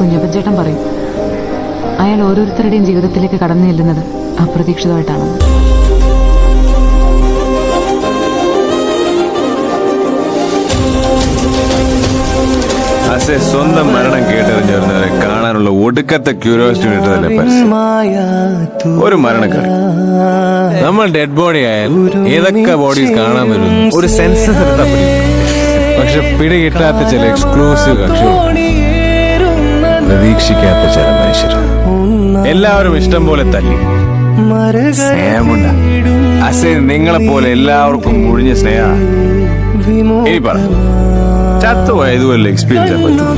കുഞ്ഞപ്പച്ചേട്ടൻ പറയും. അയാൾ ഓരോരുത്തരുടെയും ജീവിതത്തിലേക്ക് കടന്നു ചെല്ലുന്നത് അപ്രതീക്ഷിതമായിട്ടാണ്. അസെ സ്വന്തം മരണം കേട്ടറിഞ്ഞവരെ കാണാനുള്ള ഒടുക്കത്തെ ക്യൂരിയോസിറ്റി കിട്ടുന്നതല്ലേ ഒരു മരണക്കളി നമ്മൾ ഡെഡ് ബോഡി ആയാൽ ഏതൊക്കെ ബോഡീസ് കാണാൻ വരും ഒരു സെൻസസ് എടുത്താൽ. പക്ഷെ പിടി കിട്ടാത്ത ചില എക്സ്ക്ലൂസീവ് കക്ഷികൾ പ്രതീക്ഷിക്കാത്ത ചില മനുഷ്യർ. എല്ലാവരും ഇഷ്ടം പോലെ തല്ലി. സ്നേഹമുണ്ട. നിങ്ങളെ പോലെ എല്ലാവർക്കും മുഴിഞ്ഞ സ്നേഹ ഇനി പറ. എക്സ്പീരിയൻസ് പറ്റും